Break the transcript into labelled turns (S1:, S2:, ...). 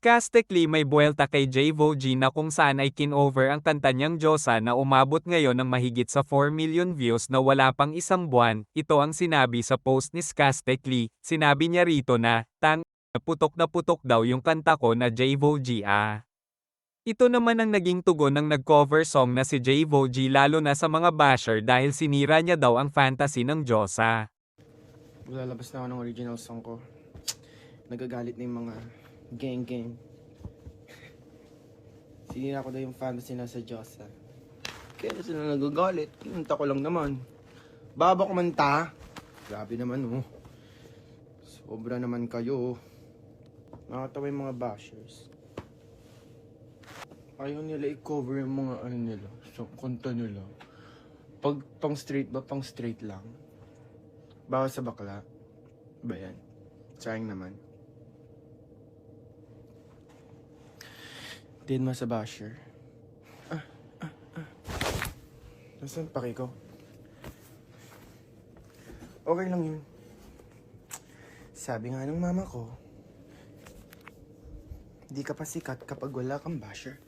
S1: Skastically may buwelta kay Javo G na kung saan ay kinover ang kanta niyang Diyosa na umabot ngayon ng mahigit sa 4 million views na wala pang isang buwan. Ito ang sinabi sa post ni Skastically. Sinabi niya rito na, tang, putok na putok daw yung kanta ko na Javo G ah. Ito naman ang naging tugon ng nag-cover song na si Javo G lalo na sa mga basher dahil sinira niya daw ang fantasy ng Diyosa.
S2: Lalabas na ako ng original song ko. Nagagalit na yung mga gang-gang. Sinira ko daw yung fantasy na sa Diyosa. Kaya na sila nagagalit. Kinanta ko lang naman. Baba kumanta. Grabe naman oh. Sobra naman kayo. Nakatawa yung mga bashers. Ayaw nila i-cover yung mga ano nila. So, kanta nila. Pag pang straight ba, pang straight lang. Bawal sa bakla. Ba yan? Sayang naman. Din mo sa basher. Ah, ah, ah. Nasaan paki ko? Okay lang yun. Sabi nga ng mama ko, di ka pa sikat kapag wala kang basher.